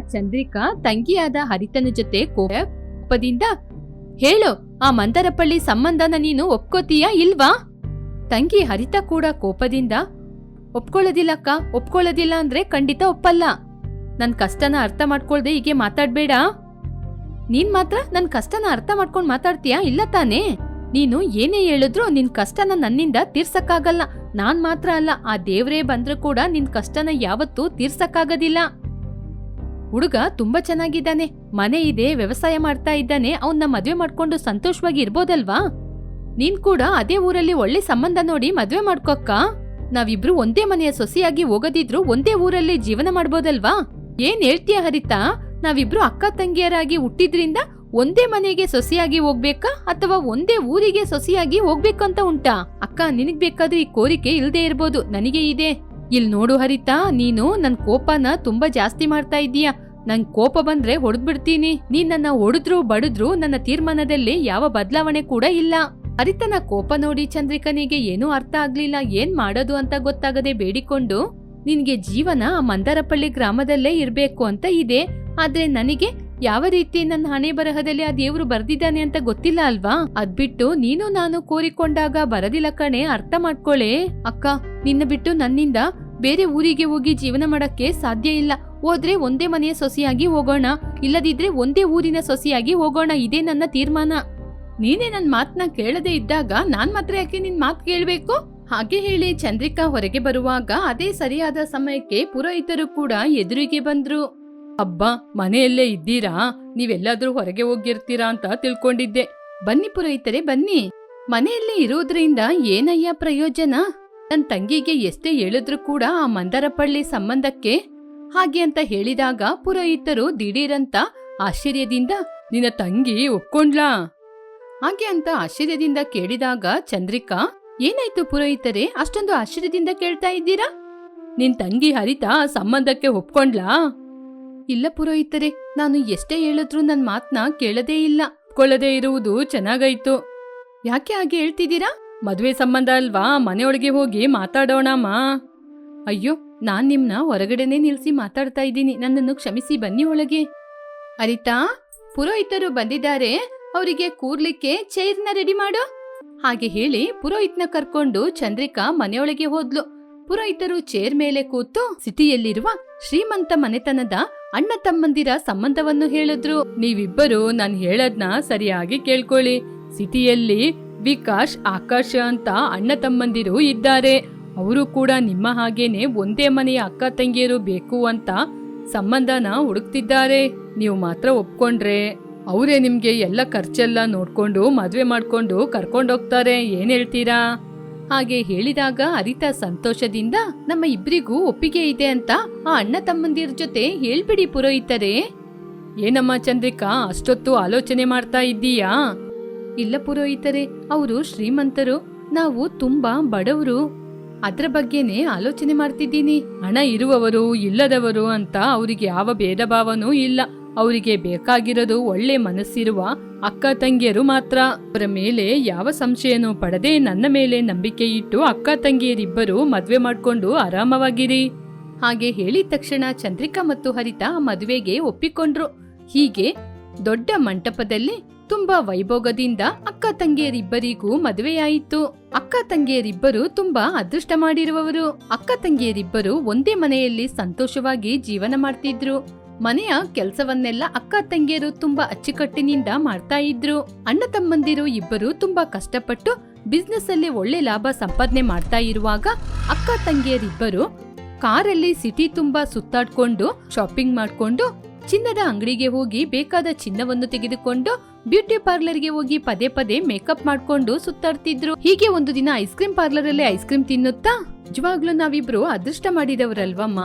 ಚಂದ್ರಿಕಾ ತಂಗಿಯಾದ ಹರಿತನ ಜೊತೆ ಕೋಪದಿಂದ, ಹೇಳು, ಆ ಮಂದರಪಳ್ಳಿ ಸಂಬಂಧನ ನೀನು ಒಪ್ಕೋತೀಯಾ ಇಲ್ವಾ? ತಂಗಿ ಹರಿತ ಕೂಡ ಕೋಪದಿಂದ ಒಪ್ಕೊಳ್ಳೋದಿಲ್ಲಕ್ಕ ಒಪ್ಕೊಳ್ಳೋದಿಲ್ಲ ಅಂದ್ರೆ ಖಂಡಿತ ಒಪ್ಪಲ್ಲ. ನನ್ ಕಷ್ಟನ ಅರ್ಥ ಮಾಡ್ಕೊಳ್ದೆ ಹೀಗೆ ಮಾತಾಡ್ಬೇಡ. ನೀನ್ ಮಾತ್ರ ನನ್ ಕಷ್ಟನ ಅರ್ಥ ಮಾಡ್ಕೊಂಡ್ ಮಾತಾಡ್ತೀಯಾ? ಇಲ್ಲ ತಾನೇ. ನೀನು ಏನೇ ಹೇಳಿದ್ರು ನಿನ್ ಕಷ್ಟನ ನನ್ನಿಂದ ತೀರ್ಸಕ್ಕಾಗಲ್ಲ. ನಾನ್ ಮಾತ್ರ ಅಲ್ಲ, ಆ ದೇವ್ರೇ ಬಂದ್ರೂ ಕೂಡ ನಿನ್ ಕಷ್ಟನ ಯಾವತ್ತೂ ತೀರ್ಸಕ್ಕಾಗೋದಿಲ್ಲ. ಹುಡುಗ ತುಂಬಾ ಚೆನ್ನಾಗಿದ್ದಾನೆ. ಮನೆ ಇದೆ, ವ್ಯವಸಾಯ ಮಾಡ್ತಾ ಇದ್ದಾನೆ ಅವನ್ನ ಮದ್ವೆ ಮಾಡ್ಕೊಂಡು ಸಂತೋಷವಾಗಿ ಇರ್ಬೋದಲ್ವಾ? ನೀನ್ ಕೂಡ ಅದೇ ಊರಲ್ಲಿ ಒಳ್ಳೆ ಸಂಬಂಧ ನೋಡಿ ಮದ್ವೆ ಮಾಡ್ಕೊಕ್ಕ? ನಾವಿಬ್ರು ಒಂದೇ ಮನೆಯ ಸೊಸೆಯಾಗಿ ಹೋಗದಿದ್ರು ಒಂದೇ ಊರಲ್ಲಿ ಜೀವನ ಮಾಡ್ಬೋದಲ್ವಾ? ಏನ್ ಹೇಳ್ತೀಯ ಹರಿತಾ? ನಾವಿಬ್ರು ಅಕ್ಕ ತಂಗಿಯರಾಗಿ ಹುಟ್ಟಿದ್ರಿಂದ ಒಂದೇ ಮನೆಗೆ ಸೊಸೆಯಾಗಿ ಹೋಗ್ಬೇಕಾ ಅಥವಾ ಒಂದೇ ಊರಿಗೆ ಸೊಸೆಯಾಗಿ ಹೋಗ್ಬೇಕಂತ ಉಂಟಾ? ಅಕ್ಕ, ನಿನಗ್ ಬೇಕಾದ್ರೆ ಈ ಕೋರಿಕೆ ಇಲ್ದೇ ಇರ್ಬೋದು, ನನಗೆ ಇದೆ. ಇಲ್ ನೋಡು ಹರಿತಾ, ನೀನು ನನ್ನ ಕೋಪನ ತುಂಬಾ ಜಾಸ್ತಿ ಮಾಡ್ತಾ ಇದೀಯ ನಂಗೆ ಕೋಪ ಬಂದ್ರೆ ಹೊಡೆದ್ಬಿಡ್ತೀನಿ. ನೀನ್ ನನ್ನ ಹೊಡೆದ್ರು ಬಡಿದ್ರು ನನ್ನ ತೀರ್ಮಾನದಲ್ಲಿ ಯಾವ ಬದಲಾವಣೆ ಕೂಡ ಇಲ್ಲ. ಹರಿತನ ಕೋಪ ನೋಡಿ ಚಂದ್ರಿಕನಿಗೆ ಏನೂ ಅರ್ಥ ಆಗ್ಲಿಲ್ಲ. ಏನ್ ಮಾಡೋದು ಅಂತ ಗೊತ್ತಾಗದೆ ಬೇಡಿಕೊಂಡು, ನಿನ್ಗೆ ಜೀವನ ಆ ಮಂದಾರಪಳ್ಳಿ ಗ್ರಾಮದಲ್ಲೇ ಇರ್ಬೇಕು ಅಂತ ಇದೆ. ಆದ್ರೆ ನನಗೆ ಯಾವ ರೀತಿ ನನ್ನ ಹಣೆ ಬರಹದಲ್ಲಿ ಆ ದೇವ್ರು ಬರ್ದಿದ್ದಾನೆ ಅಂತ ಗೊತ್ತಿಲ್ಲ ಅಲ್ವಾ? ಅದ್ಬಿಟ್ಟು ನೀನು ನಾನು ಕೋರಿಕೊಂಡಾಗ ಬರದಿಲ್ಲ ಕಣೆ, ಅರ್ಥ ಮಾಡ್ಕೊಳೆ. ಅಕ್ಕ, ನಿನ್ನ ಬಿಟ್ಟು ನನ್ನಿಂದ ಬೇರೆ ಊರಿಗೆ ಹೋಗಿ ಜೀವನ ಮಾಡಕ್ಕೆ ಸಾಧ್ಯ ಇಲ್ಲ. ಹೋದ್ರೆ ಒಂದೇ ಮನೆಯ ಸೊಸೆಯಾಗಿ ಹೋಗೋಣ, ಇಲ್ಲದಿದ್ರೆ ಒಂದೇ ಊರಿನ ಸೊಸೆಯಾಗಿ ಹೋಗೋಣ, ಇದೇ ನನ್ನ ತೀರ್ಮಾನ. ನೀನೇ ನನ್ನ ಮಾತನ್ನ ಕೇಳದೆ ಇದ್ದಾಗ ನಾನ್ ಮಾತ್ರ ಯಾಕೆ ನಿನ್ ಮಾತು ಕೇಳಬೇಕು? ಹಾಗೆ ಹೇಳಿ ಚಂದ್ರಿಕಾ ಹೊರಗೆ ಬರುವಾಗ ಅದೇ ಸರಿಯಾದ ಸಮಯಕ್ಕೆ ಪುರೋಹಿತರು ಕೂಡ ಎದುರಿಗೆ ಬಂದ್ರು. ಅಬ್ಬಾ, ಮನೆಯಲ್ಲೇ ಇದ್ದೀರಾ? ನೀವೆಲ್ಲಾದ್ರೂ ಹೊರಗೆ ಹೋಗಿರ್ತೀರಾ ಅಂತ ತಿಳ್ಕೊಂಡಿದ್ದೆ. ಬನ್ನಿ ಪುರೋಹಿತರೆ, ಬನ್ನಿ. ಮನೆಯಲ್ಲೇ ಇರೋದ್ರಿಂದ ಏನಯ್ಯ ಪ್ರಯೋಜನ? ನನ್ ತಂಗಿಗೆ ಎಷ್ಟೇ ಹೇಳಿದ್ರು ಕೂಡ ಆ ಮಂದರಪಳ್ಳಿ ಸಂಬಂಧಕ್ಕೆ? ಹಾಗೆ ಅಂತ ಹೇಳಿದಾಗ ಪುರೋಹಿತರು ದಿಢೀರಂತ ಆಶ್ಚರ್ಯದಿಂದ, ನಿನ್ನ ತಂಗಿ ಒಪ್ಕೊಂಡ್ಲಾ? ಹಾಗೆ ಅಂತ ಆಶ್ಚರ್ಯದಿಂದ ಕೇಳಿದಾಗ, ಚಂದ್ರಿಕಾ, ಏನಾಯ್ತು ಪುರೋಹಿತರೆ? ಅಷ್ಟೊಂದು ಆಶ್ಚರ್ಯದಿಂದ ಕೇಳ್ತಾ ಇದ್ದೀರಾ? ನಿನ್ ತಂಗಿ ಹರಿತಾ ಸಂಬಂಧಕ್ಕೆ ಒಪ್ಕೊಂಡ್ಲಾ? ಇಲ್ಲ ಪುರೋಹಿತರೆ, ನಾನು ಎಷ್ಟೇ ಹೇಳಿದ್ರು ನನ್ ಮಾತ್ನ ಕೇಳದೇ ಇಲ್ಲ. ಕೊಳ್ಳದೇ ಇರುವುದು ಚೆನ್ನಾಗಾಯ್ತು. ಯಾಕೆ ಹಾಗೆ ಹೇಳ್ತಿದ್ದೀರಾ? ಮದ್ವೆ ಸಂಬಂಧ ಅಲ್ವಾ? ಮನೆಯೊಳಗೆ ಹೋಗಿ ಮಾತಾಡೋಣಮ್ಮ ಅಯ್ಯೋ, ನಾನ್ ನಿಮ್ನ ಹೊರಗಡೆನೆ ನಿಲ್ಸಿ ಮಾತಾಡ್ತಾ ಇದ್ದೀನಿ. ನನ್ನನ್ನು ಕ್ಷಮಿಸಿ ಬನ್ನಿ ಒಳಗೆ. ಅರಿತಾ, ಪುರೋಹಿತರು ಬಂದಿದ್ದಾರೆ. ಅವರಿಗೆ ಕೂರ್ಲಿಕ್ಕೆ ಚೈರ್ನ ರೆಡಿ ಮಾಡು. ಹಾಗೆ ಹೇಳಿ ಪುರೋಹಿತ್ನ ಕರ್ಕೊಂಡು ಚಂದ್ರಿಕಾ ಮನೆಯೊಳಗೆ ಹೋದ್ಲು. ಪುರೋಹಿತರು ಚೇರ್ ಮೇಲೆ ಕೂತು ಸಿಟಿಯಲ್ಲಿರುವ ಶ್ರೀಮಂತ ಮನೆತನದ ಅಣ್ಣ ತಮ್ಮಂದಿರ ಸಂಬಂಧವನ್ನು ಹೇಳಿದ್ರು. ನೀವಿಬ್ಬರು ನಾನ್ ಹೇಳದ್ನ ಸರಿಯಾಗಿ ಕೇಳ್ಕೊಳ್ಳಿ. ಸಿಟಿಯಲ್ಲಿ ವಿಕಾಶ್, ಆಕಾಶ ಅಂತ ಅಣ್ಣ ತಮ್ಮಂದಿರು ಇದ್ದಾರೆ. ಅವರು ಕೂಡ ನಿಮ್ಮ ಹಾಗೇನೆ ಒಂದೇ ಮನೆಯ ಅಕ್ಕ ತಂಗಿಯರು ಬೇಕು ಅಂತ ಸಂಬಂಧನ ಹುಡುಕ್ತಿದ್ದಾರೆ. ನೀವು ಮಾತ್ರ ಒಪ್ಕೊಂಡ್ರೆ. ಅವರೇ ನಿಮ್ಗೆ ಎಲ್ಲ ಖರ್ಚೆಲ್ಲ ನೋಡ್ಕೊಂಡು ಮದ್ವೆ ಮಾಡ್ಕೊಂಡು ಕರ್ಕೊಂಡೋಗ್ತಾರೆ. ಏನ್ ಹೇಳ್ತೀರಾ? ಹಾಗೆ ಹೇಳಿದಾಗ ಅರಿತ ಸಂತೋಷದಿಂದ, ನಮ್ಮ ಇಬ್ಬರಿಗೂ ಒಪ್ಪಿಗೆ ಇದೆ ಅಂತ ಆ ಅಣ್ಣ ತಮ್ಮಂದಿರ ಜೊತೆ ಹೇಳ್ಬಿಡಿ ಪುರೋಹಿತರೇ. ಏನಮ್ಮ ಚಂದ್ರಿಕಾ, ಅಷ್ಟೊತ್ತು ಆಲೋಚನೆ ಮಾಡ್ತಾ ಇದ್ದೀಯಾ? ಇಲ್ಲ ಪುರೋಹಿತರೇ, ಅವರು ಶ್ರೀಮಂತರು, ನಾವು ತುಂಬಾ ಬಡವರು. ಅದ್ರ ಬಗ್ಗೆನೇ ಆಲೋಚನೆ ಮಾಡ್ತಿದ್ದೀನಿ. ಹಣ ಇರುವವರು, ಇಲ್ಲದವರು ಅಂತ ಅವರಿಗೆ ಯಾವ ಭೇದ ಭಾವನೂ ಇಲ್ಲ. ಅವರಿಗೆ ಬೇಕಾಗಿರೋದು ಒಳ್ಳೆ ಮನಸ್ಸಿರುವ ಅಕ್ಕ ತಂಗಿಯರು ಮಾತ್ರ. ಅವರ ಮೇಲೆ ಯಾವ ಸಂಶಯನೂ ಪಡದೆ ನನ್ನ ಮೇಲೆ ನಂಬಿಕೆ ಇಟ್ಟು ಅಕ್ಕ ತಂಗಿಯರಿಬ್ಬರು ಮದುವೆ ಮಾಡ್ಕೊಂಡು ಆರಾಮವಾಗಿರಿ. ಹಾಗೆ ಹೇಳಿದ ತಕ್ಷಣ ಚಂದ್ರಿಕಾ ಮತ್ತು ಹರಿತಾ ಮದುವೆಗೆ ಒಪ್ಪಿಕೊಂಡ್ರು. ಹೀಗೆ ದೊಡ್ಡ ಮಂಟಪದಲ್ಲಿ ತುಂಬಾ ವೈಭೋಗದಿಂದ ಅಕ್ಕ ತಂಗಿಯರಿಬ್ಬರಿಗೂ ಮದುವೆಯಾಯಿತು. ಅಕ್ಕ ತಂಗಿಯರಿಬ್ಬರು ತುಂಬಾ ಅದೃಷ್ಟ ಮಾಡಿರುವವರು. ಅಕ್ಕ ತಂಗಿಯರಿಬ್ಬರು ಒಂದೇ ಮನೆಯಲ್ಲಿ ಸಂತೋಷವಾಗಿ ಜೀವನ ಮಾಡ್ತಿದ್ರು. ಮನೆಯ ಕೆಲಸವನ್ನೆಲ್ಲ ಅಕ್ಕ ತಂಗಿಯರು ತುಂಬಾ ಅಚ್ಚುಕಟ್ಟಿನಿಂದ ಮಾಡ್ತಾ ಇದ್ರು. ಅಣ್ಣ ತಮ್ಮಂದಿರು ಇಬ್ಬರು ತುಂಬಾ ಕಷ್ಟಪಟ್ಟು ಬಿಸ್ನೆಸ್ ಅಲ್ಲಿ ಒಳ್ಳೆ ಲಾಭ ಸಂಪಾದನೆ ಮಾಡ್ತಾ ಇರುವಾಗ ಅಕ್ಕ ತಂಗಿಯರಿಬ್ಬರು ಕಾರಲ್ಲಿ ಸಿಟಿ ತುಂಬಾ ಸುತ್ತಾಡ್ಕೊಂಡು ಶಾಪಿಂಗ್ ಮಾಡ್ಕೊಂಡು ಚಿನ್ನದ ಅಂಗಡಿಗೆ ಹೋಗಿ ಬೇಕಾದ ಚಿನ್ನವನ್ನು ತೆಗೆದುಕೊಂಡು ಬ್ಯೂಟಿ ಪಾರ್ಲರ್ಗೆ ಹೋಗಿ ಪದೇ ಪದೇ ಮೇಕಪ್ ಮಾಡ್ಕೊಂಡು ಸುತ್ತಾಡ್ತಿದ್ರು. ಹೀಗೆ ಒಂದು ದಿನ ಐಸ್ ಕ್ರೀಮ್ ಪಾರ್ಲರ್ ಅಲ್ಲಿ ಐಸ್ ಕ್ರೀಮ್ ತಿನ್ನುತ್ತಾ? ನಿಜವಾಗ್ಲೂ ನಾವಿಬ್ರು ಅದೃಷ್ಟ ಮಾಡಿದವರಲ್ವಮ್ಮ?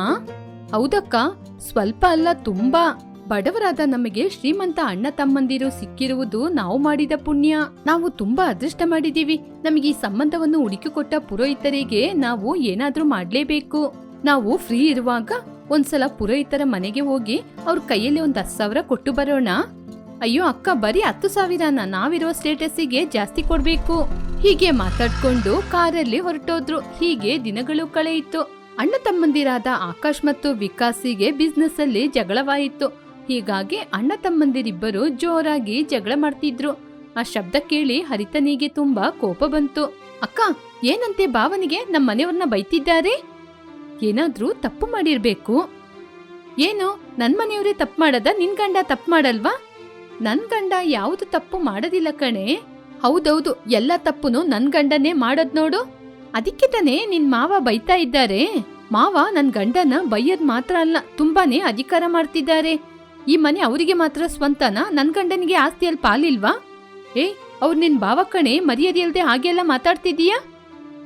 ಹೌದಕ್ಕ? ಸ್ವಲ್ಪ ಅಲ್ಲ, ತುಂಬಾ. ಬಡವರಾದ ನಮಗೆ ಶ್ರೀಮಂತ ಅಣ್ಣ ತಮ್ಮಂದಿರು ಸಿಕ್ಕಿರುವುದು ನಾವು ಮಾಡಿದ ಪುಣ್ಯ. ನಾವು ತುಂಬಾ ಅದೃಷ್ಟ ಮಾಡಿದೀವಿ ನಮಗೆ ಈ ಸಂಬಂಧವನ್ನು ಹುಡುಕಿಕೊಟ್ಟ ಪುರೋಹಿತರಿಗೆ ನಾವು ಏನಾದ್ರೂ ಮಾಡ್ಲೇಬೇಕು. ನಾವು ಫ್ರೀ ಇರುವಾಗ ಒಂದ್ಸಲ ಪುರೋಹಿತರ ಮನೆಗೆ ಹೋಗಿ ಅವ್ರ ಕೈಯಲ್ಲಿ ಒಂದ್ ಹತ್ತು ಸಾವಿರ ಕೊಟ್ಟು ಬರೋಣ. ಅಯ್ಯೋ ಅಕ್ಕ, ಬರೀ ಹತ್ತು ಸಾವಿರನ? ನಾವಿರೋ ಸ್ಟೇಟಸ್ಸಿಗೆ ಜಾಸ್ತಿ ಕೊಡ್ಬೇಕು. ಹೀಗೆ ಮಾತಾಡ್ಕೊಂಡು ಕಾರಲ್ಲಿ ಹೊರಟೋದ್ರು. ಹೀಗೆ ದಿನಗಳು ಕಳೆಯಿತು. ಅಣ್ಣ ತಮ್ಮಂದಿರಾದ ಆಕಾಶ್ ಮತ್ತು ವಿಕಾಸಿಗೆ ಬಿಸ್ನೆಸ್ ಅಲ್ಲಿ ಜಗಳವಾಯಿತು ಹೀಗಾಗಿ ಅಣ್ಣ ತಮ್ಮಂದಿರಿಬ್ಬರು ಜೋರಾಗಿ ಜಗಳ ಮಾಡ್ತಿದ್ರು. ಆ ಶಬ್ದ ಕೇಳಿ ಹರಿತನಿಗೆ ತುಂಬಾ ಕೋಪ ಬಂತು. ಅಕ್ಕ, ಏನಂತೆ ಭಾವನಿಗೆ ನಮ್ಮ ಮನೆಯವ್ರನ್ನ ಬೈತಿದ್ದಾರೆ? ಏನಾದ್ರೂ ತಪ್ಪು ಮಾಡಿರ್ಬೇಕು? ಏನು, ನನ್ ಮನೆಯವರೇ ತಪ್ಪು ಮಾಡದ? ನಿನ್ ಗಂಡ ತಪ್ಪು ಮಾಡಲ್ವಾ? ನನ್ ಗಂಡ ಯಾವುದು ತಪ್ಪು ಮಾಡೋದಿಲ್ಲ ಕಣೆ. ಹೌದೌದು, ಎಲ್ಲ ತಪ್ಪುನು ನನ್ ಗಂಡನೇ ಮಾಡದ್ ನೋಡು. ಅದಕ್ಕೆ ತಾನೇ ನಿನ್ ಮಾವ ಬೈತಾ ಇದ್ದಾರೆ. ಮಾವ ನನ್ ಗಂಡನ ಬೈಯದ್ ಮಾತ್ರ ಅಲ್ಲ, ತುಂಬಾನೇ ಅಧಿಕಾರ ಮಾಡ್ತಿದ್ದಾರೆ. ಈ ಮನೆ ಅವರಿಗೆ ಮಾತ್ರ ಸ್ವಂತನ? ನನ್ ಗಂಡನಿಗೆ ಆಸ್ತಿಯಲ್ಲಿ ಪಾಲಿಲ್ವಾ? ಏ, ಅವ್ರು ನಿನ್ ಭಾವ ಕಣೆ, ಮರ್ಯಾದೆ ಇಲ್ದೆ ಹಾಗೆಲ್ಲ ಮಾತಾಡ್ತಿದೀಯಾ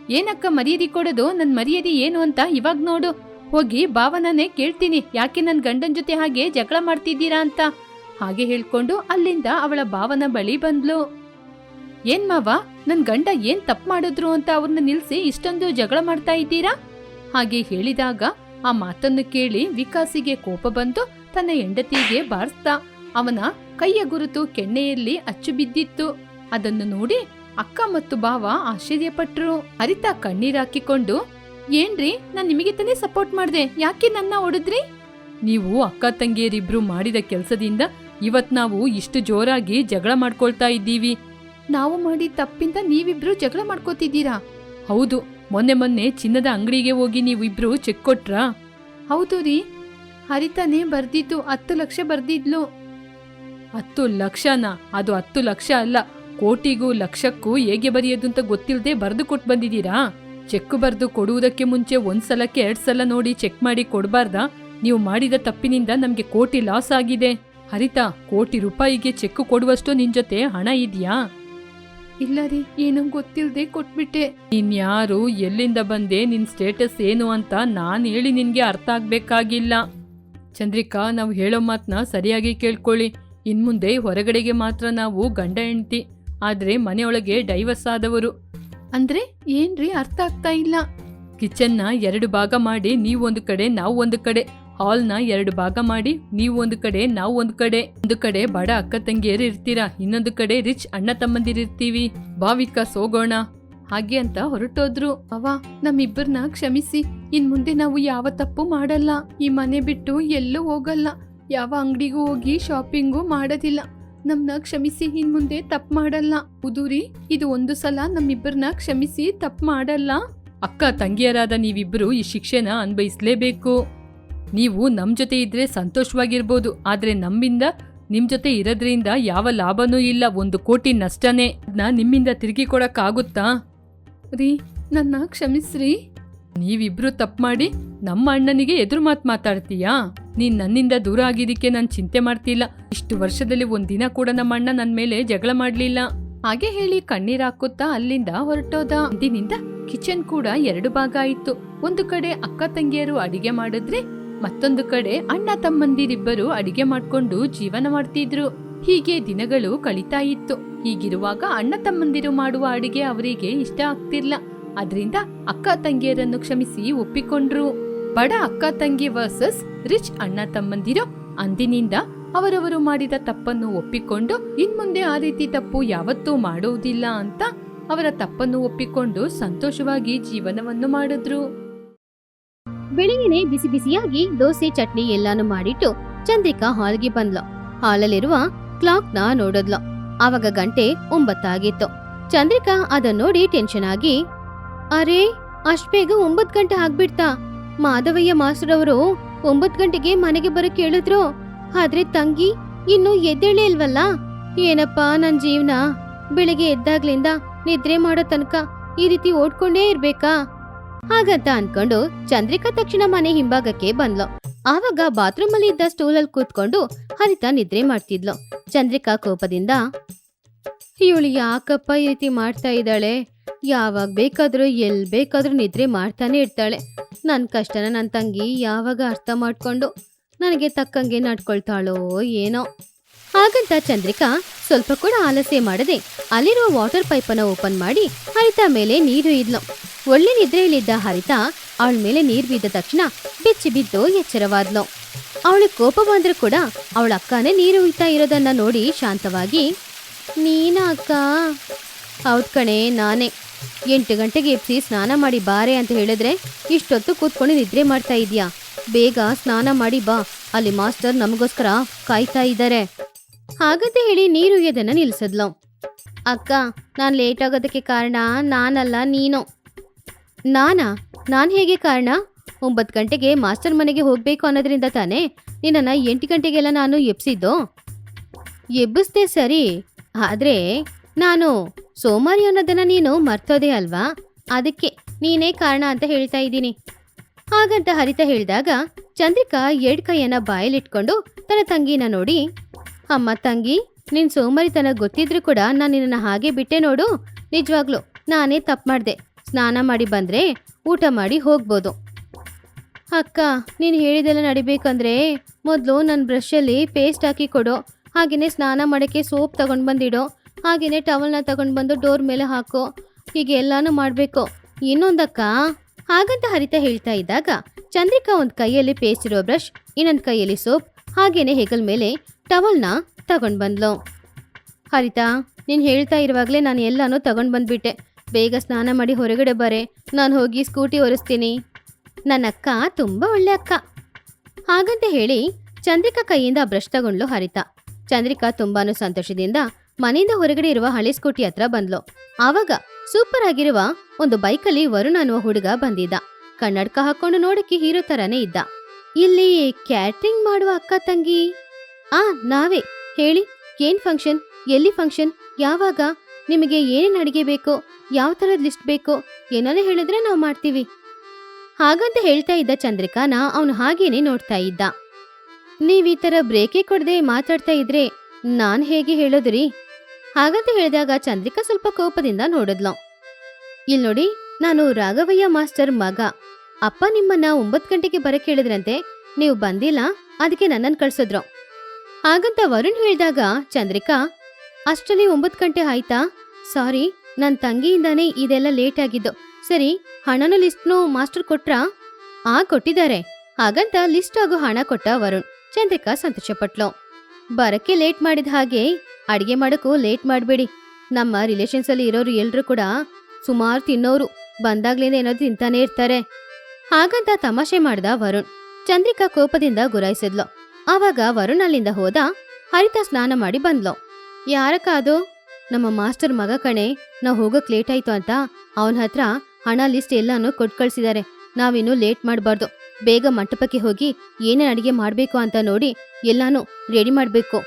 ಏನಕ್ಕ ಮರ್ಯಾದೆ ಕೊಡೋದು? ನನ್ ಮರ್ಯಾದೆ ಏನು ಅಂತ ಇವಾಗ ನೋಡು. ಹೋಗಿ ಭಾವನನೇ ಕೇಳ್ತೀನಿ, ಯಾಕೆ ನನ್ ಗಂಡನ್ ಜೊತೆ ಹಾಗೆ ಜಗಳ ಮಾಡ್ತಿದ್ದೀರಾ ಅಂತ. ಹಾಗೆ ಹೇಳ್ಕೊಂಡು ಅಲ್ಲಿಂದ ಅವಳ ಭಾವನ ಬಳಿ ಬಂದ್ಲು. ಏನ್ ಮಾವ, ನನ್ ಗಂಡ ಏನ್ ತಪ್ಪು ಮಾಡಿದ್ರು ಅಂತ ಅವ್ರನ್ನ ನಿಲ್ಸಿ ಇಷ್ಟೊಂದು ಜಗಳ ಮಾಡ್ತಾ ಇದ್ದೀರಾ? ಹಾಗೆ ಹೇಳಿದಾಗ ಆ ಮಾತನ್ನು ಕೇಳಿ ವಿಕಾಸಿಗೆ ಕೋಪ ಬಂದು ತನ್ನ ಹೆಂಡತಿಗೆ ಬಾರಿಸ್ದ. ಅವನ ಕೈಯ ಗುರುತು ಕೆನ್ನೆಯಲ್ಲಿ ಅಚ್ಚು ಬಿದ್ದಿತ್ತು. ಅದನ್ನು ನೋಡಿ ಅಕ್ಕ ಮತ್ತು ಭಾವ ಆಶ್ಚರ್ಯಪಟ್ರು. ಅರಿತ ಕಣ್ಣೀರಾಕಿಕೊಂಡು ಏನ್ರಿ, ನಾನ್ ನಿಮಗೆ ತಾನೇ ಸಪೋರ್ಟ್ ಮಾಡ್ದೆ. ಯಾಕೆ ನನ್ನ ಹೊಡೆದ್ರಿ? ನೀವು ಅಕ್ಕ ತಂಗಿಯರಿಬ್ರು ಮಾಡಿದ ಕೆಲಸದಿಂದ ಇವತ್ ನಾವು ಇಷ್ಟು ಜೋರಾಗಿ ಜಗಳ ಮಾಡ್ಕೊಳ್ತಾ ಇದ್ದೀವಿ. ನಾವು ಮಾಡಿ ತಪ್ಪಿಂದ ನೀವಿಬ್ರು ಜಗಳ ಮಾಡ್ಕೋತಿದ್ದೀರಾ? ಹೌದು, ಮೊನ್ನೆ ಮೊನ್ನೆ ಚಿನ್ನದ ಅಂಗಡಿಗೆ ಹೋಗಿ ನೀವಿಬ್ರು ಚೆಕ್ ಕೊಟ್ರಾ? ಹೌದು ರೀ. ಹರಿತಾನೆ ಬರ್ದಿದ್ದು ಹತ್ತು ಲಕ್ಷ ಬರ್ದಿದ್ಲು. ಹತ್ತು ಲಕ್ಷನಾ? ಅದು ಹತ್ತು ಲಕ್ಷ ಅಲ್ಲ, ಕೋಟಿಗೂ ಲಕ್ಷಕ್ಕೂ ಹೇಗೆ ಬರೆಯೋದು ಅಂತ ಗೊತ್ತಿಲ್ಲದೆ ಬರೆದು ಕೊಟ್ಟು ಬಂದಿದ್ದೀರಾ? ಚೆಕ್ ಬರೆದು ಕೊಡುವುದಕ್ಕೆ ಮುಂಚೆ ಒಂದ್ಸಲಕ್ಕೆ ಎರಡು ಸಲ ನೋಡಿ ಚೆಕ್ ಮಾಡಿ ಕೊಡಬಾರ್ದಾ? ನೀವು ಮಾಡಿದ ತಪ್ಪಿನಿಂದ ನಮ್ಗೆ ಕೋಟಿ ಲಾಸ್ ಆಗಿದೆ. ಹರಿತಾ, ಕೋಟಿ ರೂಪಾಯಿಗೆ ಚೆಕ್ ಕೊಡುವಷ್ಟು ನಿನ್ ಜೊತೆ ಹಣ ಇದೆಯಾ? ಇಲ್ಲ ರೀ ಏನು ಗೊತ್ತಿಲ್ಲದೆ ಕೊಟ್ಬಿಟ್ಟೆ. ನಿನ್ ಯಾರು ಎಲ್ಲಿಂದ ಬಂದೆ ನಿನ್ ಸ್ಟೇಟಸ್ ಏನು ಅಂತ ನಾನು ಹೇಳಿ ನಿನ್ಗೆ ಅರ್ಥ ಆಗ್ಬೇಕಾಗಿಲ್ಲ. ಚಂದ್ರಿಕಾ ನಾವು ಹೇಳೋ ಮಾತನ್ನ ಸರಿಯಾಗಿ ಕೇಳ್ಕೊಳ್ಳಿ. ಇನ್ಮುಂದೆ ಹೊರಗಡೆಗೆ ಮಾತ್ರ ನಾವು ಗಂಡ ಹೆಂಡ್ತಿ ಆದ್ರೆ ಮನೆಯೊಳಗೆ ಡೈವರ್ಸ್ ಆದವರು. ಅಂದ್ರೆ ಏನ್ರಿ ಅರ್ಥ ಆಗ್ತಾ ಇಲ್ಲ. ಕಿಚನ್ನ ಎರಡು ಭಾಗ ಮಾಡಿ ನೀವೊಂದು ಕಡೆ ನಾವು ಒಂದು ಕಡೆ. ಹಾಲ್ನ ಎರಡು ಭಾಗ ಮಾಡಿ, ನೀವು ಒಂದು ಕಡೆ, ನಾವು ಒಂದು ಕಡೆ ಒಂದು ಕಡೆ ಬಡ ಅಕ್ಕ ತಂಗಿಯರು ಇರ್ತೀರಾ? ಇನ್ನೊಂದು ಕಡೆ ರಿಚ್ ಅಣ್ಣ ತಮ್ಮಂದಿರಿರ್ತೀವಿ ಭಾವಿಕ ಸೋಗೋಣ. ಹಾಗೆ ಅಂತ ಹೊರಟೋದ್ರು. ಅವ ನಮ್ಮಿಬ್ಬರನ್ನ ಕ್ಷಮಿಸಿ. ಇನ್ ಮುಂದೆ ನಾವು ಯಾವ ತಪ್ಪು ಮಾಡಲ್ಲ. ಈ ಮನೆ ಬಿಟ್ಟು ಎಲ್ಲೂ ಹೋಗಲ್ಲ. ಯಾವ ಅಂಗಡಿಗೂ ಹೋಗಿ ಶಾಪಿಂಗು ಮಾಡೋದಿಲ್ಲ. ನಮ್ನ ಕ್ಷಮಿಸಿ, ಇನ್ ಮುಂದೆ ತಪ್ಪು ಮಾಡಲ್ಲ. ಉದುರಿ, ಇದು ಒಂದು ಸಲ ನಮ್ಮಿಬ್ಬರನ್ನ ಕ್ಷಮಿಸಿ ತಪ್ಪು ಮಾಡಲ್ಲ. ಅಕ್ಕ ತಂಗಿಯರಾದ ನೀವಿಬ್ಬರು ಈ ಶಿಕ್ಷೆನ ಅನ್ಭವಿಸ್ಲೇಬೇಕು ನೀವು ನಮ್ಮ ಜೊತೆ ಇದ್ರೆ ಸಂತೋಷವಾಗಿರ್ಬೋದು ಆದರೆ ನಮ್ಮಿಂದ ನಿಮ್ಮ ಜೊತೆ ಇರೋದ್ರಿಂದ ಯಾವ ಲಾಭನೂ ಇಲ್ಲ ಒಂದು ಕೋಟಿ ನಷ್ಟನೇ. ಅದನ್ನ ನಿಮ್ಮಿಂದ ತಿರುಗಿ ಕೊಡೋಕ್ಕಾಗುತ್ತಾ? ರೀ ನನ್ನ ಕ್ಷಮಿಸ್ರಿ. ನೀವಿಬ್ರು ತಪ್ಪು ಮಾಡಿ ನಮ್ಮ ಅಣ್ಣನಿಗೆ ಎದುರು ಮಾತು ಮಾತಾಡ್ತೀಯಾ? ನೀನು ನನ್ನಿಂದ ದೂರ ಆಗಿದ್ದಕ್ಕೆ ನಾನು ಚಿಂತೆ ಮಾಡ್ತಿಲ್ಲ. ಇಷ್ಟು ವರ್ಷದಲ್ಲಿ ಒಂದಿನ ಕೂಡ ನಮ್ಮ ಅಣ್ಣ ನನ್ನ ಮೇಲೆ ಜಗಳ ಮಾಡಲಿಲ್ಲ. ಹಾಗೆ ಹೇಳಿ ಕಣ್ಣೀರ್ ಹಾಕುತ್ತಾ ಅಲ್ಲಿಂದ ಹೊರಟೋದ. ಅಂದಿನಿಂದ ಕಿಚನ್ ಕೂಡ ಎರಡು ಭಾಗ ಆಯಿತು. ಒಂದು ಕಡೆ ಅಕ್ಕ ತಂಗಿಯರು ಅಡಿಗೆ ಮಾಡಿದ್ರೆ ಮತ್ತೊಂದು ಕಡೆ ಅಣ್ಣ ತಮ್ಮಂದಿರಿಬ್ಬರು ಅಡಿಗೆ ಮಾಡ್ಕೊಂಡು ಜೀವನ ಮಾಡ್ತಿದ್ರು. ಹೀಗೆ ದಿನಗಳು ಕಳೀತಾ ಇತ್ತು. ಹೀಗಿರುವಾಗ ಅಣ್ಣ ತಮ್ಮಂದಿರು ಮಾಡುವ ಅಡಿಗೆ ಅವರಿಗೆ ಇಷ್ಟ ಆಗ್ತಿರ್ಲ. ಅದರಿಂದ ಅಕ್ಕ ತಂಗಿಯರನ್ನು ಕ್ಷಮಿಸಿ ಒಪ್ಪಿಕೊಂಡ್ರು. ಬಡ ಅಕ್ಕ ತಂಗಿ ವರ್ಸಸ್ ರಿಚ್ ಅಣ್ಣ ತಮ್ಮಂದಿರು ಅಂದಿನಿಂದ ಅವರವರು ಮಾಡಿದ ತಪ್ಪನ್ನು ಒಪ್ಪಿಕೊಂಡು ಇನ್ಮುಂದೆ ಆ ರೀತಿ ತಪ್ಪು ಯಾವತ್ತೂ ಮಾಡುವುದಿಲ್ಲ ಅಂತ ಅವರ ತಪ್ಪನ್ನು ಒಪ್ಪಿಕೊಂಡು ಸಂತೋಷವಾಗಿ ಜೀವನವನ್ನು ಮಾಡಿದ್ರು. ಬೆಳಗಿನೇ ಬಿಸಿ ಬಿಸಿಯಾಗಿ ದೋಸೆ, ಚಟ್ನಿ ಎಲ್ಲಾನು ಮಾಡಿಟ್ಟು ಚಂದ್ರಿಕಾ ಹಾಲ್ಗೆ ಬಂದ್ಲು. ಹಾಲಲ್ಲಿರುವ ಕ್ಲಾಕ್ನ ನೋಡಿದ್ಲು. ಆವಾಗ ಗಂಟೆ ಒಂಬತ್ತಾಗಿತ್ತು. ಚಂದ್ರಿಕಾ ಅದನ್ನ ನೋಡಿ ಟೆನ್ಷನ್ ಆಗಿ, ಅರೆ, ಅಷ್ಟ್ ಬೇಗ ಒಂಬತ್ ಗಂಟೆ ಆಗ್ಬಿಡ್ತಾ? ಮಾಧವಯ್ಯ ಮಾಸ್ಟರ್ ಅವರು ಒಂಬತ್ ಗಂಟೆಗೆ ಮನೆಗೆ ಬರ ಹೇಳಿದ್ರು. ಆದ್ರೆ ತಂಗಿ ಇನ್ನು ಎದ್ದೇಳೇ ಇಲ್ವಲ್ಲ? ಏನಪ್ಪಾ ನನ್ ಜೀವನ? ಬೆಳಿಗ್ಗೆ ಎದ್ದಾಗ್ಲಿಂದ ನಿದ್ರೆ ಮಾಡೋ ತನಕ ಈ ರೀತಿ ಓಡ್ಕೊಂಡೇ ಇರ್ಬೇಕಾ? ಹಾಗಂತ ಅನ್ಕೊಂಡು ಚಂದ್ರಿಕಾ ತಕ್ಷಣ ಮನೆ ಹಿಂಭಾಗಕ್ಕೆ ಬಂದ್ಲು. ಆವಾಗ ಬಾತ್ರೂಮ್ ಅಲ್ಲಿ ಇದ್ದ ಸ್ಟೂಲ್ ಅಲ್ಲಿ ಕೂತ್ಕೊಂಡು ಹರಿತ ನಿದ್ರೆ ಮಾಡ್ತಿದ್ಲು. ಚಂದ್ರಿಕಾ ಕೋಪದಿಂದ, ಇವಳು ಯಾಕಪ್ಪ ಈ ರೀತಿ ಮಾಡ್ತಾ ಇದ್ದಾಳೆ? ಯಾವಾಗ ಬೇಕಾದ್ರೂ ಎಲ್ ಬೇಕಾದ್ರೂ ನಿದ್ರೆ ಮಾಡ್ತಾನೆ ಇರ್ತಾಳೆ. ನನ್ನ ಕಷ್ಟನ ನನ್ನ ತಂಗಿ ಯಾವಾಗ ಅರ್ಥ ಮಾಡ್ಕೊಂಡು, ನನಗೆ ತಕ್ಕಂಗೆ ನಡ್ಕೊಳ್ತಾಳೋ ಏನೋ? ಹಾಗಂತ ಚಂದ್ರಿಕಾ ಸ್ವಲ್ಪ ಕೂಡ ಆಲಸ್ಯ ಮಾಡದೆ ಅಲ್ಲಿರುವ ವಾಟರ್ ಪೈಪನ್ನು ಓಪನ್ ಮಾಡಿ ಹರಿತಾ ಮೇಲೆ ನೀರು ಇದ್ಲು. ಒಳ್ಳೆ ನಿದ್ರೆಯಲ್ಲಿದ್ದ ಹರಿತಾ ಅವಳ ಮೇಲೆ ನೀರು ಬಿದ್ದ ತಕ್ಷಣ ಬೆಚ್ಚಿ ಬಿದ್ದು ಎಚ್ಚರವಾದ್ಲು. ಅವಳ ಕೋಪ ಬಂದ್ರೂ ಕೂಡ ಅವಳ ಅಕ್ಕನೇ ನೀರು ಉಯ್ತಾ ಇರೋದನ್ನ ನೋಡಿ ಶಾಂತವಾಗಿ, ನೀನ ಅಕ್ಕ? ಹೌದ್ ಕಣೆ, ನಾನೇ. ಎಂಟು ಗಂಟೆಗೆ ಎಪ್ಸಿ ಸ್ನಾನ ಮಾಡಿ ಬಾರೆ ಅಂತ ಹೇಳಿದ್ರೆ ಇಷ್ಟೊತ್ತು ಕೂತ್ಕೊಂಡು ನಿದ್ರೆ ಮಾಡ್ತಾ ಇದೀಯಾ? ಬೇಗ ಸ್ನಾನ ಮಾಡಿ ಬಾ. ಅಲ್ಲಿ ಮಾಸ್ಟರ್ ನಮಗೋಸ್ಕರ ಕಾಯ್ತಾ ಇದ್ದಾರೆ ಹಾಗಂತ ಹೇಳಿ ನೀರು ಎದನ್ನ ನಿಲ್ಸದ್ಲು. ಅಕ್ಕ, ನಾನು ಲೇಟ್ ಆಗೋದಕ್ಕೆ ಕಾರಣ ನಾನಲ್ಲ, ನೀನು. ನಾನಾ? ನಾನು ಹೇಗೆ ಕಾರಣ? ಒಂಬತ್ತು ಗಂಟೆಗೆ ಮಾಸ್ಟರ್ ಮನೆಗೆ ಹೋಗ್ಬೇಕು ಅನ್ನೋದ್ರಿಂದ ತಾನೇ ನಿನ್ನನ್ನು ಎಂಟು ಗಂಟೆಗೆಲ್ಲ ನಾನು ಎಬ್ಸಿದ್ದು? ಎಬ್ಬಿಸ್ದೆ ಸರಿ, ಆದ್ರೆ ನಾನು ಸೋಮಾರಿ ಅನ್ನೋದನ್ನ ನೀನು ಮರ್ತೋದೆ ಅಲ್ವಾ? ಅದಕ್ಕೆ ನೀನೇ ಕಾರಣ ಅಂತ ಹೇಳ್ತಾ ಇದ್ದೀನಿ. ಹಾಗಂತ ಹರಿತ ಹೇಳಿದಾಗ ಚಂದ್ರಿಕಾ ಎರಡ್ ಕೈಯನ್ನ ಬಾಯಲ್ಲಿಟ್ಕೊಂಡು ತನ್ನ ತಂಗಿನ ನೋಡಿ ಅಮ್ಮ, ತಂಗಿ, ನಿನ್ ಸೋಮರಿತನ ಗೊತ್ತಿದ್ರು ಕೂಡ ನಾನು ನಿನ್ನ ಹಾಗೆ ಬಿಟ್ಟೆ ನೋಡು. ನಿಜವಾಗ್ಲು, ನಾನೇ ತಪ್ಪು ಮಾಡಿದೆ. ಸ್ನಾನ ಮಾಡಿ ಬಂದ್ರೆ ಊಟ ಮಾಡಿ ಹೋಗ್ಬೋದು. ಅಕ್ಕ, ನೀನು ಹೇಳಿದೆಲ್ಲ ನಡಿಬೇಕಂದ್ರೆ ಮೊದಲು ನನ್ನ ಬ್ರಷಲ್ಲಿ ಪೇಸ್ಟ್ ಹಾಕಿ ಕೊಡು. ಹಾಗೆಯೇ ಸ್ನಾನ ಮಾಡೋಕ್ಕೆ ಸೋಪ್ ತಗೊಂಡು ಬಂದಿಡು. ಹಾಗೆಯೇ ಟವಲ್ನ ತಗೊಂಡು ಬಂದು ಡೋರ್ ಮೇಲೆ ಹಾಕು. ಹೀಗೆ ಎಲ್ಲಾನು ಮಾಡಬೇಕು. ಇನ್ನೊಂದಕ್ಕ, ಹಾಗಂತ ಹರಿತ ಹೇಳ್ತಾ ಇದ್ದಾಗ ಚಂದ್ರಿಕಾ ಒಂದು ಕೈಯಲ್ಲಿ ಪೇಸ್ಟ್ ಇರೋ ಬ್ರಷ್, ಇನ್ನೊಂದು ಕೈಯಲ್ಲಿ ಸೋಪ್, ಹಾಗೇನೆ ಹೆಗಲ್ ಮೇಲೆ ಟವಲ್ನ ತಗೊಂಡು ಬಂದ್ಲು. ಹರಿತಾ, ನೀನು ಹೇಳ್ತಾ ಇರುವಾಗಲೇ ನಾನು ಎಲ್ಲಾನು ತಗೊಂಡು ಬಂದ್ಬಿಟ್ಟೆ. ಬೇಗ ಸ್ನಾನ ಮಾಡಿ ಹೊರಗಡೆ ಬರೆ. ನಾನು ಹೋಗಿ ಸ್ಕೂಟಿ ಒರೆಸ್ತೀನಿ ನನ್ನ ಅಕ್ಕ ತುಂಬ ಒಳ್ಳೆ ಅಕ್ಕ. ಹಾಗಂತ ಹೇಳಿ ಚಂದ್ರಿಕಾ ಕೈಯಿಂದ ಬ್ರಷ್ ತಗೊಂಡ್ಲು ಹರಿತಾ. ಚಂದ್ರಿಕಾ ತುಂಬಾನು ಸಂತೋಷದಿಂದ ಮನೆಯಿಂದ ಹೊರಗಡೆ ಇರುವ ಹಳೆ ಸ್ಕೂಟಿ ಹತ್ರ ಬಂದ್ಲು. ಆವಾಗ ಸೂಪರ್ ಆಗಿರುವ ಒಂದು ಬೈಕಲ್ಲಿ ವರುಣ ಅನ್ನುವ ಹುಡುಗ ಬಂದಿದ್ದ. ಕನ್ನಡಕ ಹಾಕೊಂಡು ನೋಡಕ್ಕೆ ಹೀರೋ ತರಾನೇ ಇದ್ದ. ಇಲ್ಲಿ ಕ್ಯಾಟ್ರಿಂಗ್ ಮಾಡುವ ಅಕ್ಕ ತಂಗಿ. ಆ, ನಾವೇ. ಹೇಳಿ, ಏನ್ ಫಂಕ್ಷನ್ ಎಲ್ಲಿ ಫಂಕ್ಷನ್ ಯಾವಾಗ? ನಿಮಗೆ ಏನೇನು ಅಡಿಗೆ ಬೇಕೋ, ಯಾವ ಥರದ ಲಿಸ್ಟ್ ಬೇಕೋ ಏನಾರ ಹೇಳಿದ್ರೆ ನಾವು ಮಾಡ್ತೀವಿ. ಹಾಗಂತ ಹೇಳ್ತಾ ಇದ್ದ ಚಂದ್ರಿಕಾನ ಅವನು ಹಾಗೇನೆ ನೋಡ್ತಾ ಇದ್ದ. ನೀವ್ ಈ ಥರ ಬ್ರೇಕೇ ಕೊಡದೆ ಮಾತಾಡ್ತಾ ಇದ್ರೆ ನಾನ್ ಹೇಗೆ ಹೇಳೋದ್ರಿ? ಹಾಗಂತ ಹೇಳಿದಾಗ ಚಂದ್ರಿಕಾ ಸ್ವಲ್ಪ ಕೋಪದಿಂದ ನೋಡಿದ್ಲು. ಇಲ್ ನೋಡಿ, ನಾನು ರಾಘವಯ್ಯ ಮಾಸ್ಟರ್ ಮಗ. ಅಪ್ಪ ನಿಮ್ಮನ್ನ ಒಂಬತ್ತು ಗಂಟೆಗೆ ಬರಕ್ಕೆ ಹೇಳಿದ್ರಂತೆ. ನೀವು ಬಂದಿಲ್ಲ ಅದಕ್ಕೆ ನನ್ನನ್ನು ಕಳ್ಸಿದ್ರು. ಹಾಗಂತ ವರುಣ್ ಹೇಳಿದಾಗ, ಚಂದ್ರಿಕಾ ಅಷ್ಟರಲ್ಲಿ ಒಂಬತ್ತು ಗಂಟೆ ಆಯ್ತಾ? ಸಾರಿ ನನ್ನ ತಂಗಿಯಿಂದಾನೇ ಇದೆಲ್ಲ ಲೇಟ್ ಆಗಿದ್ದು. ಸರಿ, ಹಣನ ಲಿಸ್ಟ್ನು ಮಾಸ್ಟರ್ ಕೊಟ್ರಾ? ಆ, ಕೊಟ್ಟಿದ್ದಾರೆ. ಹಾಗಂತ ಲಿಸ್ಟ್ ಆಗೋ ಹಣ ಕೊಟ್ಟ ವರುಣ್. ಚಂದ್ರಿಕಾ ಸಂತೋಷಪಟ್ಲು. ಬರಕ್ಕೆ ಲೇಟ್ ಮಾಡಿದ ಹಾಗೆ ಅಡಿಗೆ ಮಾಡೋಕ್ಕೂ ಲೇಟ್ ಮಾಡಬೇಡಿ. ನಮ್ಮ ರಿಲೇಷನ್ಸ್ ಅಲ್ಲಿ ಇರೋರು ಎಲ್ಲರೂ ಕೂಡ ಸುಮಾರು ತಿನ್ನೋರು. ಬಂದಾಗ್ಲಿಂದ ಏನೋ ತಿಂತಾನೆ ಇರ್ತಾರೆ. ಹಾಗಂತ ತಮಾಷೆ ಮಾಡ್ದ ವರುಣ್. ಚಂದ್ರಿಕಾ ಕೋಪದಿಂದ ಗುರಾಯಿಸಿದ್ಲು. ಆವಾಗ ವರುಣ್ ಹೋದ ಹರಿತ ಸ್ನಾನ ಮಾಡಿ ಬಂದ್ಲು. ಯಾರಕ್ಕ ಅದು ನಮ್ಮ ಮಾಸ್ಟರ್ ಮಗ ಕಣೆ, ನಾವು ಹೋಗಕ್ ಲೇಟ್ ಆಯ್ತು ಅಂತ ಅವನ ಹತ್ರ ಹಣ ಲಿಸ್ಟ್ ಎಲ್ಲಾನು ಕೊಟ್ಟು ಕಳ್ಸಿದ್ದಾರೆ ನಾವಿನ್ನು ಲೇಟ್ ಮಾಡಬಾರ್ದು. ಬೇಗ ಮಂಟಪಕ್ಕೆ ಹೋಗಿ ಏನೇನು ಅಡಿಗೆ ಮಾಡಬೇಕು ಅಂತ ನೋಡಿ ಎಲ್ಲಾನು ರೆಡಿ ಮಾಡಬೇಕು.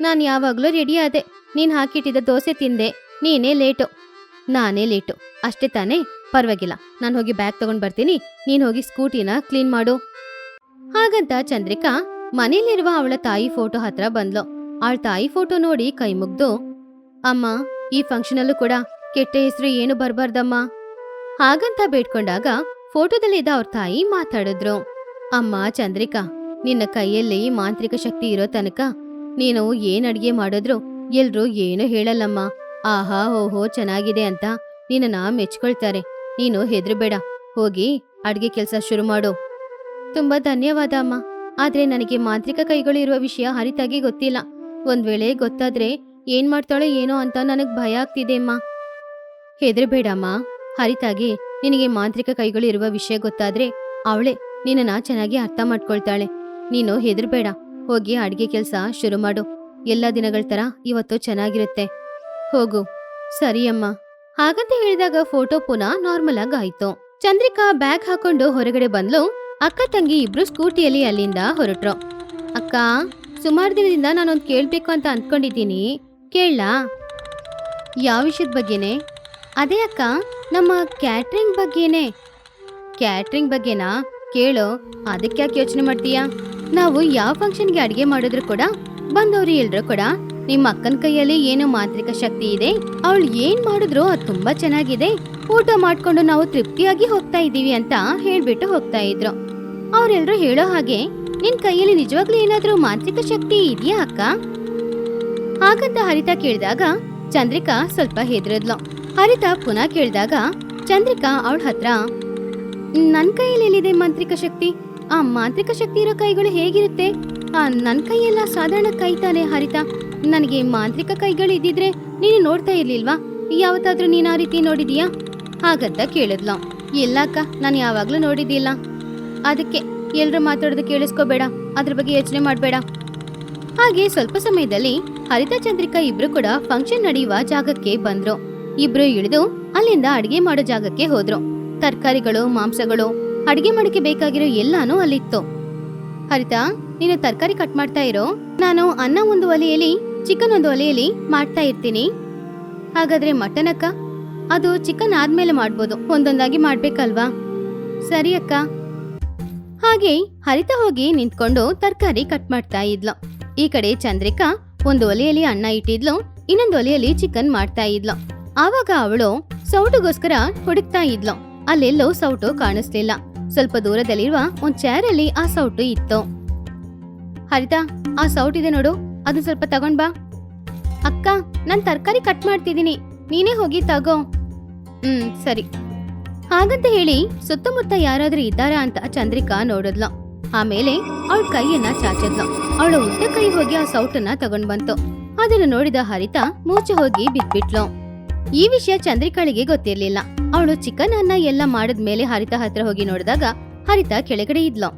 ನಾನು ಯಾವಾಗಲೂ ರೆಡಿ ಆದೆ. ನೀನು ಹಾಕಿಟ್ಟಿದ್ದ ದೋಸೆ ತಿಂದೆ. ನೀನೇ ಲೇಟು ನಾನೇ ಲೇಟು ಅಷ್ಟೇ ತಾನೇ? ಪರವಾಗಿಲ್ಲ. ನಾನು ಹೋಗಿ ಬ್ಯಾಗ್ ತಗೊಂಡು ಬರ್ತೀನಿ. ನೀನು ಹೋಗಿ ಸ್ಕೂಟಿನ ಕ್ಲೀನ್ ಮಾಡು. ಹಾಗಂತ ಚಂದ್ರಿಕಾ ಮನೇಲಿರುವ ಅವಳ ತಾಯಿ ಫೋಟೋ ಹತ್ರ ಬಂದ್ಲು. ಅವಳ ತಾಯಿ ಫೋಟೋ ನೋಡಿ ಕೈ ಮುಗ್ದು, ಅಮ್ಮ, ಈ ಫಂಕ್ಷನಲ್ಲೂ ಕೂಡ ಕೆಟ್ಟ ಹೆಸರು ಏನು ಬರ್ಬಾರ್ದಮ್ಮ? ಹಾಗಂತ ಬೇಡ್ಕೊಂಡಾಗ ಫೋಟೋದಲ್ಲಿದ್ದ ಅವ್ರ ತಾಯಿ ಮಾತಾಡಿದ್ರು. ಅಮ್ಮ, ಚಂದ್ರಿಕಾ, ನಿನ್ನ ಕೈಯಲ್ಲಿ ಮಾಂತ್ರಿಕ ಶಕ್ತಿ ಇರೋ ತನಕ ನೀನು ಏನ್ ಅಡ್ಗೆ ಮಾಡಿದ್ರು ಎಲ್ರೂ ಏನು ಹೇಳಲ್ಲಮ್ಮ. ಆಹಾ, ಓಹೋ, ಚೆನ್ನಾಗಿದೆ ಅಂತ ನಿನ್ನ ಮೆಚ್ಕೊಳ್ತಾರೆ. ನೀನು ಹೆದ್ರಬೇಡ. ಹೋಗಿ ಅಡ್ಗೆ ಕೆಲಸ ಶುರು ಮಾಡು. ತುಂಬಾ ಧನ್ಯವಾದ, ಅಮ್ಮ. ಆದ್ರೆ ನನಗೆ ಮಾಂತ್ರಿಕ ಕೈಗಳು ಇರುವ ವಿಷಯ ಹರಿತಾಗಿ ಗೊತ್ತಿಲ್ಲ. ಒಂದ್ ವೇಳೆ ಗೊತ್ತಾದ್ರೆ ಏನ್ ಮಾಡ್ತಾಳೆ ಏನೋ ಅಂತ ನನಗ್ ಭಯ ಆಗ್ತಿದೆ, ಅಮ್ಮ. ಹೆದರ್ಬೇಡಮ್ಮ. ಹರಿತಾಗಿ, ನಿನಗೆ ಮಾಂತ್ರಿಕ ಕೈಗಳು ಇರುವ ವಿಷಯ ಗೊತ್ತಾದ್ರೆ ಅವಳೆ ನಿನ್ನನ್ನ ಚೆನ್ನಾಗಿ ಅರ್ಥ ಮಾಡ್ಕೊಳ್ತಾಳೆ. ನೀನು ಹೆದರ್ಬೇಡ. ಹೋಗಿ ಅಡ್ಗೆ ಕೆಲಸ ಶುರು ಮಾಡು. ಎಲ್ಲ ದಿನಗಳ ತರ ಇವತ್ತು ಚೆನ್ನಾಗಿರುತ್ತೆ. ಹೋಗು. ಸರಿ, ಅಮ್ಮ. ಹಾಗಂತ ಹೇಳಿದಾಗ ಫೋಟೋ ಪುನಃ ನಾರ್ಮಲ್ ಆಗಿ ಆಯ್ತು. ಚಂದ್ರಿಕಾ ಬ್ಯಾಗ್ ಹಾಕೊಂಡು ಹೊರಗಡೆ ಬಂದ್ಲು. ಅಕ್ಕ ತಂಗಿ ಇಬ್ರು ಸ್ಕೂಟಿಯಲ್ಲಿ ಅಲ್ಲಿಂದ ಹೊರಟ್ರು. ಅಕ್ಕ, ಸುಮಾರು ದಿನದಿಂದ ನಾನೊಂದು ಕೇಳಬೇಕು ಅಂತ ಅಂದ್ಕೊಂಡಿದ್ದೀನಿ. ಕೇಳಲಾ? ಯಾವ ವಿಷಯದ ಬಗ್ಗೆನೆ? ಅದೇ ಅಕ್ಕ, ನಮ್ಮ ಕ್ಯಾಟ್ರಿಂಗ್ ಬಗ್ಗೆನೆ. ಕ್ಯಾಟ್ರಿಂಗ್ ಬಗ್ಗೆನಾ? ಕೇಳು, ಅದಕ್ಕೆ ಯಾಕೆ ಯೋಚನೆ ಮಾಡ್ತೀಯಾ? ನಾವು ಯಾವ ಫಂಕ್ಷನ್ಗೆ ಅಡುಗೆ ಮಾಡಿದ್ರು ಕೂಡ, ಬಂದವರು ಎಲ್ರು ಕೂಡ, ನಿಮ್ಮ ಅಕ್ಕನ ಕೈಯಲ್ಲಿ ಏನು ಮಾಂತ್ರಿಕ ಶಕ್ತಿ ಇದೆ, ಅವಳು ಏನ್ ಮಾಡಿದ್ರು ಅದು ತುಂಬಾ ಚೆನ್ನಾಗಿದೆ, ಊಟ ಮಾಡ್ಕೊಂಡು ನಾವು ತೃಪ್ತಿಯಾಗಿ ಹೋಗ್ತಾ ಇದ್ದೀವಿ ಅಂತ ಹೇಳ್ಬಿಟ್ಟು ಹೋಗ್ತಾ ಇದ್ರು. ಅವರೆಲ್ಲರೂ ಹೇಳೋ ಹಾಗೆ ನಿನ್ ಕೈಯಲ್ಲಿ ನಿಜವಾಗ್ಲೂ ಏನಾದರೂ ಮಾಂತ್ರಿಕ ಶಕ್ತಿ ಇದೆಯಾ, ಅಕ್ಕ? ಹಾಗಂತ ಹರಿತ ಕೇಳಿದಾಗ ಚಂದ್ರಿಕಾ ಸ್ವಲ್ಪ ಹೆದರದ್ಲು. ಹರಿತ ಪುನಃ ಕೇಳಿದಾಗ ಚಂದ್ರಿಕಾ ಅವಳ ಹತ್ರ ನನ್ನ ಕೈಯಲ್ಲಿ ಎಲ್ಲಿದೆ ಮಾಂತ್ರಿಕ ಶಕ್ತಿ? ಆ ಮಾಂತ್ರಿಕ ಶಕ್ತಿ ಇರೋ ಕೈಗಳು ಹೇಗಿರುತ್ತೆ? ಆ ನನ್ನ ಕೈಯೆಲ್ಲ ಸಾಧಾರಣ ಕೈ ತಾನೆ, ಹರಿತ. ನನಗೆ ಮಾಂತ್ರಿಕ ಕೈಗಳು ಇದ್ದಿದ್ರೆ ನೀನು ನೋಡ್ತಾ ಇರ್ಲಿಲ್ವಾ? ಯಾವತ್ತಾದ್ರೂ ನೀನು ಆ ರೀತಿ ನೋಡಿದೀಯಾ ಹಾಗಂತ ಕೇಳಿದ್ಲು. ಇಲ್ಲ, ಅಕ್ಕ. ನಾನು ಯಾವಾಗ್ಲೂ ನೋಡಿದ್ದಿಲ್ಲ. ಅದಕ್ಕೆ ಎಲ್ಲರೂ ಮಾತಾಡೋದು ಕೇಳಿಸ್ಕೋಬೇಡ, ಅದ್ರ ಬಗ್ಗೆ ಯೋಚನೆ ಮಾಡಬೇಡ. ಹಾಗೆ ಸ್ವಲ್ಪ ಸಮಯದಲ್ಲಿ ಹರಿತಾ ಚಂದ್ರಿಕಾ ಇಬ್ರು ಕೂಡ ಫಂಕ್ಷನ್ ನಡೆಯುವ ಜಾಗಕ್ಕೆ ಬಂದ್ರು. ಇಬ್ರು ಇಳಿದು ಅಲ್ಲಿಂದ ಅಡಿಗೆ ಮಾಡೋ ಜಾಗಕ್ಕೆ ಹೋದ್ರು. ತರಕಾರಿಗಳು, ಮಾಂಸಗಳು, ಅಡಿಗೆ ಮಾಡಕ್ಕೆ ಬೇಕಾಗಿರೋ ಎಲ್ಲಾನು ಅಲ್ಲಿತ್ತು. ಹರಿತಾ, ನೀನು ತರಕಾರಿ ಕಟ್ ಮಾಡ್ತಾ ಇರೋ? ನಾನು ಅನ್ನ ಒಂದು ಒಲೆಯಲ್ಲಿ ಚಿಕನ್ ಒಂದು ಒಲೆಯಲ್ಲಿ ಮಾಡ್ತಾ ಇರ್ತೀನಿ. ಹಾಗಾದ್ರೆ ಮಟನ್ ಅಕ್ಕ? ಅದು ಚಿಕನ್ ಆದ್ಮೇಲೆ ಮಾಡ್ಬೋದು, ಒಂದೊಂದಾಗಿ ಮಾಡ್ಬೇಕಲ್ವಾ? ಸರಿ ಅಕ್ಕ. ಹಾಗೆ ಹರಿತ ಹೋಗಿ ನಿಂತ್ಕೊಂಡು ತರಕಾರಿ ಕಟ್ ಮಾಡ್ತಾ ಇದ್ಲು. ಈ ಕಡೆ ಚಂದ್ರಿಕಾ ಒಂದು ಒಲೆಯಲ್ಲಿ ಅನ್ನ ಇಟ್ಟಿದ್ಲು, ಇನ್ನೊಂದು ಒಲೆಯಲ್ಲಿ ಚಿಕನ್ ಮಾಡ್ತಾ ಇದ್ಲು. ಆವಾಗ ಅವಳು ಸೌಟುಗೋಸ್ಕರ ಹುಡುಕ್ತಾ ಇದ್ಲು. ಅಲ್ಲೆಲ್ಲೋ ಸೌಟು ಕಾಣಿಸ್ಲಿಲ್ಲ. ಸ್ವಲ್ಪ ದೂರದಲ್ಲಿರುವ ಒಂದ್ ಚೇರ್ ಅಲ್ಲಿ ಆ ಸೌಟು ಇತ್ತು. ಹರಿತಾ, ಆ ಸೌಟ್ ಇದೆ ನೋಡು, ಅದನ್ನ ಸ್ವಲ್ಪ ತಗೊಂಡ್ ಬಾ. ಅಕ್ಕ, ನಾನು ತರಕಾರಿ ಕಟ್ ಮಾಡ್ತಿದೀನಿ ನೀನೇ ಹೋಗಿ ತಗೋ. ಹ್ಮ್, ಸರಿ. ಹಾಗಂತ ಹೇಳಿ ಸುತ್ತಮುತ್ತ ಯಾರಾದ್ರೂ ಇದ್ದಾರಾ ಅಂತ ಚಂದ್ರಿಕಾ ನೋಡಿದ್ಲು. ಆಮೇಲೆ ಅವಳ ಕೈಯನ್ನ ಚಾಚದ್ಲು. ಅವಳ ಉದ್ದ ಕೈ ಹೋಗಿ ಆ ಸೌಟನ್ನ ತಗೊಂಡ್ ಬಂತು. ಅದನ್ನು ನೋಡಿದ ಹರಿತ ಮೂಚೆ ಹೋಗಿ ಬಿದ್ಬಿಟ್ಲು. ಈ ವಿಷಯ ಚಂದ್ರಿಕಾಳಿಗೆ ಗೊತ್ತಿರ್ಲಿಲ್ಲ. ಅವಳು ಚಿಕನ್ ಅನ್ನ ಎಲ್ಲ ಮಾಡಿದ್ಮೇಲೆ ಹರಿತ ಹತ್ರ ಹೋಗಿ ನೋಡಿದಾಗ ಹರಿತ ಕೆಳಗಡೆ ಇದ್ಲು.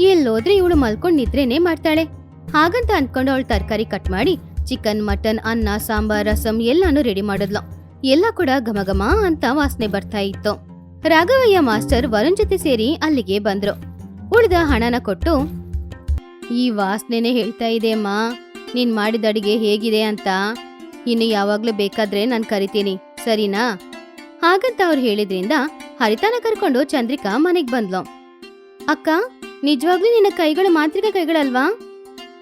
ಎಲ್ಲೋದ್ರೆ ಇವಳು ಮಲ್ಕೊಂಡ್ ನಿದ್ರೇನೆ ಮಾಡ್ತಾಳೆ. ಹಾಗಂತ ಅನ್ಕೊಂಡು ಅವಳು ತರಕಾರಿ ಕಟ್ ಮಾಡಿ ಚಿಕನ್, ಮಟನ್, ಅನ್ನ, ಸಾಂಬಾರ್, ರಸಂ ಎಲ್ಲಾನು ರೆಡಿ ಮಾಡಿದ್ಲು. ಎಲ್ಲ ಕೂಡ ಘಮಘಮ ಅಂತ ವಾಸನೆ ಬರ್ತಾ ಇತ್ತು. ರಾಘವಯ್ಯ ಮಾಸ್ಟರ್ ವರುಣ್ ಜೊತೆ ಸೇರಿ ಅಲ್ಲಿಗೆ ಬಂದ್ರು. ಉಳಿದ ಹಣನ ಕೊಟ್ಟು, ಈ ವಾಸನೆನೆ ಹೇಳ್ತಾ ಇದೆ ಅಮ್ಮ. ನೀನ್ ಮಾಡಿದ ಅಡಿಗೆ ಹೇಗಿದೆ ಅಂತ. ಇನ್ನು ಯಾವಾಗ್ಲೂ ಬೇಕಾದ್ರೆ ನಾನು ಕರಿತೀನಿ. ಸರಿನಾ? ಹಾಗಂತ ಅವ್ರು ಹೇಳಿದ್ರಿಂದ ಹರಿತಾನ ಕರ್ಕೊಂಡು ಚಂದ್ರಿಕಾ ಮನೆಗ್ ಬಂದ್ಲು. ಅಕ್ಕ, ನಿಜವಾಗ್ಲೂ ನಿನ್ನ ಕೈಗಳು ಮಾಂತ್ರಿಕ ಕೈಗಳಲ್ವಾ?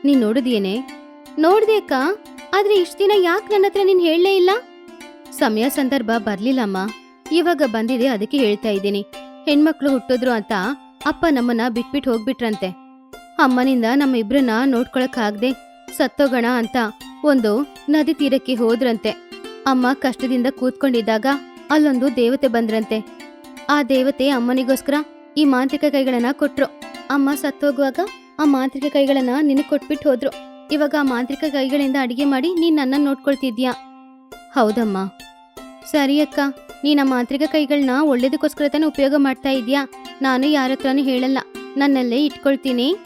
ನೀನ್ ನೋಡಿದೇನೆ ನೋಡ್ದೆ ಅಕ್ಕ. ಆದ್ರೆ ಇಷ್ಟ ದಿನ ಯಾಕೆ ನನ್ನ ಹತ್ರ ನೀನ್ ಹೇಳಲೇ ಇಲ್ಲ? ಸಮಯ ಸಂದರ್ಭ ಬರ್ಲಿಲ್ಲಮ್ಮ ಇವಾಗ ಬಂದಿದೆ ಅದಕ್ಕೆ ಹೇಳ್ತಾ ಇದ್ದೀನಿ. ಹೆಣ್ಮಕ್ಳು ಹುಟ್ಟಿದ್ರು ಅಂತ ಅಪ್ಪ ನಮ್ಮನ್ನ ಬಿಟ್ಬಿಟ್ಟು ಹೋಗ್ಬಿಟ್ರಂತೆ. ಅಮ್ಮನಿಂದ ನಮ್ಮ ಇಬ್ರನ್ನ ನೋಡ್ಕೊಳಕ್ ಆಗ್ದೆ ಸತ್ತೋಗೋಣ ಅಂತ ಒಂದು ನದಿ ತೀರಕ್ಕೆ ಹೋದ್ರಂತೆ. ಅಮ್ಮ ಕಷ್ಟದಿಂದ ಕೂತ್ಕೊಂಡಿದ್ದಾಗ ಅಲ್ಲೊಂದು ದೇವತೆ ಬಂದ್ರಂತೆ. ಆ ದೇವತೆ ಅಮ್ಮನಿಗೋಸ್ಕರ ಈ ಮಾಂತ್ರಿಕ ಕೈಗಳನ್ನ ಕೊಟ್ರು. ಅಮ್ಮ ಸತ್ತೋಗುವಾಗ ಆ ಮಾಂತ್ರಿಕ ಕೈಗಳನ್ನ ನಿನಗೆ ಕೊಟ್ಬಿಟ್ಟು ಹೋದ್ರು. ಇವಾಗ ಆ ಮಾಂತ್ರಿಕ ಕೈಗಳಿಂದ ಅಡಿಗೆ ಮಾಡಿ ನೀನ್ ನನ್ನ ನೋಡ್ಕೊಳ್ತಿದ್ಯಾ? ಹೌದಮ್ಮ. ಸರಿ ಅಕ್ಕ. ನೀನ್ ನಮ್ಮ ಮಾಂತ್ರಿಕ ಕೈಗಳನ್ನ ಒಳ್ಳೇದಕ್ಕೋಸ್ಕರ ತಾನೇ ಉಪಯೋಗ ಮಾಡ್ತಾ ಇದೀಯಾ? ನಾನು ಯಾರ ಹತ್ರನೂ ಹೇಳಲ್ಲ. ನನ್ನಲ್ಲೇ ಇಟ್ಕೊಳ್ತೀನಿ.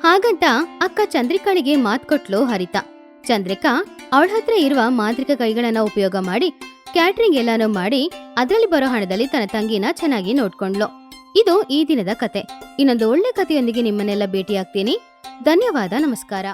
ಹಾಗಂತ ಅಕ್ಕ ಚಂದ್ರಿಕಾಳಿಗೆ ಮಾತ್ ಕೊಟ್ಲು ಹರಿತ. ಚಂದ್ರಿಕಾ, ಅವಳ ಹತ್ರ ಇರುವ ಮಾಂತ್ರಿಕ ಕೈಗಳನ್ನ ಉಪಯೋಗ ಮಾಡಿ, ಕ್ಯಾಟ್ರಿಂಗ್ ಎಲ್ಲಾನು ಮಾಡಿ, ಅದರಲ್ಲಿ ಬರೋ ಹಣದಲ್ಲಿ ತನ್ನ ತಂಗಿನ ಚೆನ್ನಾಗಿ ನೋಡ್ಕೊಂಡ್ಲು. ಇದು ಈ ದಿನದ ಕತೆ. ಇನ್ನೊಂದು ಒಳ್ಳೆ ಕಥೆಯೊಂದಿಗೆ ನಿಮ್ಮನ್ನೆಲ್ಲ ಭೇಟಿಯಾಗ್ತೀನಿ. ಧನ್ಯವಾದ, ನಮಸ್ಕಾರ.